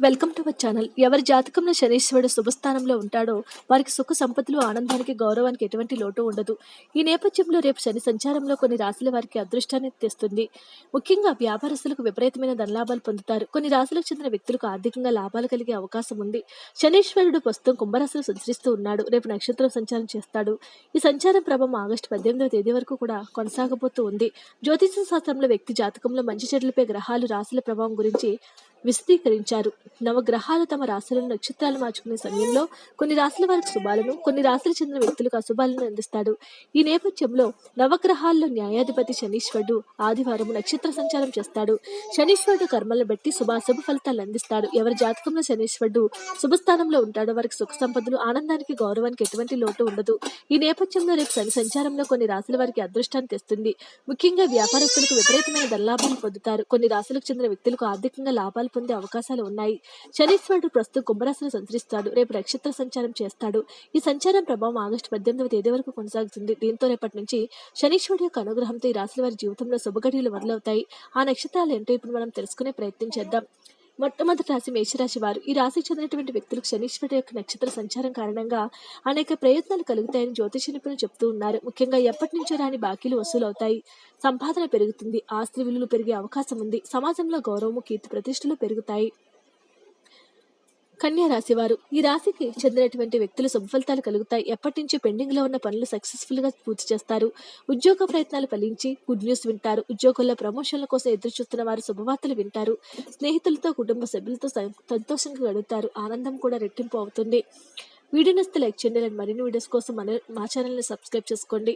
Welcome to our channel ఎవరి జాతకంలో శనీశ్వరుడు శుభస్థానంలో ఉంటాడో వారికి సుఖ సంపదలు ఆనందానికి గౌరవానికి ఎటువంటి లోటు ఉండదు. ఈ నేపథ్యంలో రేపు శని సంచారంలో కొన్ని రాశుల వారికి అదృష్టాన్ని తెస్తుంది. ముఖ్యంగా వ్యాపారస్తులకు విపరీతమైన ధనలాభాలు పొందుతారు. కొన్ని రాశులకు చెందిన వ్యక్తులకు ఆర్థికంగా లాభాలు కలిగే అవకాశం ఉంది. శనీశ్వరుడు ప్రస్తుతం కుంభరాశిలో సంచరిస్తూ ఉన్నాడు. రేపు నక్షత్రం సంచారం చేస్తాడు. ఈ సంచారం ప్రభావం ఆగస్టు పద్దెనిమిదవ తేదీ వరకు కూడా కొనసాగబోతూ ఉంది. జ్యోతిష శాస్త్రంలో వ్యక్తి జాతకంలో మంచి చెడులపై గ్రహాలు రాశుల ప్రభావం గురించి విశదీకరించారు. నవగ్రహాలు తమ రాశులను నక్షత్రాలు మార్చుకునే సమయంలో కొన్ని రాశుల వారికి శుభాలను కొన్ని రాశులు చెందిన వ్యక్తులకు అశుభాలను అందిస్తాడు. ఈ నేపథ్యంలో నవగ్రహాల్లో న్యాయాధిపతి శనీశ్వరుడు ఆదివారం నక్షత్ర సంచారం చేస్తాడు. శనీశ్వరుడు కర్మలను బట్టి శుభాశుభ ఫలితాలు అందిస్తాడు. ఎవరి జాతకంలో శనీశ్వరుడు శుభస్థానంలో ఉంటాడో వారికి సుఖ సంపదలు ఆనందానికి గౌరవానికి ఎటువంటి లోటు ఉండదు. ఈ నేపథ్యంలో రేపు శని సంచారంలో కొన్ని రాశుల వారికి అదృష్టాన్ని తెస్తుంది. ముఖ్యంగా వ్యాపారస్తులకు విపరీతమైన ధనలాభాలు పొందుతారు. కొన్ని రాశులకు చెందిన వ్యక్తులకు ఆర్థికంగా లాభాలు పొందే అవకాశాలు ఉన్నాయి. శనీశ్వరుడు ప్రస్తుతం కుంభరాశిని సంచరిస్తాడు. రేపు నక్షత్ర సంచారం చేస్తాడు. ఈ సంచారం ప్రభావం ఆగస్టు పద్దెనిమిదవ తేదీ వరకు కొనసాగుతుంది. దీంతో రేపటి నుంచి శనీశ్వరుడు యొక్క అనుగ్రహంతో ఈ రాశుల వారి జీవితంలో శుభగడియలు మొదలవుతాయి. ఆ నక్షత్రాలు ఏంటో ఇప్పుడు మనం తెలుసుకునే ప్రయత్నం చేద్దాం. మొట్టమొదటి రాశి మేషరాశి వారు. ఈ రాశికి చెందినటువంటి వ్యక్తులకు శనీశ్వరుడు యొక్క నక్షత్ర సంచారం కారణంగా అనేక ప్రయత్నాలు కలుగుతాయని జ్యోతిష నిపుణులు చెప్తూ ఉన్నారు. ముఖ్యంగా ఎప్పటి నుంచో రాని బాకీలు వసూలవుతాయి. సంపాదన పెరుగుతుంది. ఆస్తి విలువలు పెరిగే అవకాశం ఉంది. సమాజంలో గౌరవము కీర్తి ప్రతిష్టలు పెరుగుతాయి. కన్యా రాశి వారు ఈ రాశికి చెందినటువంటి వ్యక్తులు శుభఫలితాలు కలుగుతాయి. ఎప్పటి నుంచి పెండింగ్లో ఉన్న పనులు సక్సెస్ఫుల్గా పూర్తి చేస్తారు. ఉద్యోగ ప్రయత్నాలు ఫలించి గుడ్ న్యూస్ వింటారు. ఉద్యోగుల్లో ప్రమోషన్ల కోసం ఎదురు చూస్తున్న వారు శుభవార్తలు వింటారు. స్నేహితులతో కుటుంబ సభ్యులతో సంతోషంగా గడుగుతారు ఆనందం కూడా రెట్టింపు అవుతుంది. వీడియో నస్తే లైక్ చేయండి. మరిన్ని వీడియోస్ కోసం మన మా ఛానల్ని సబ్స్క్రైబ్ చేసుకోండి.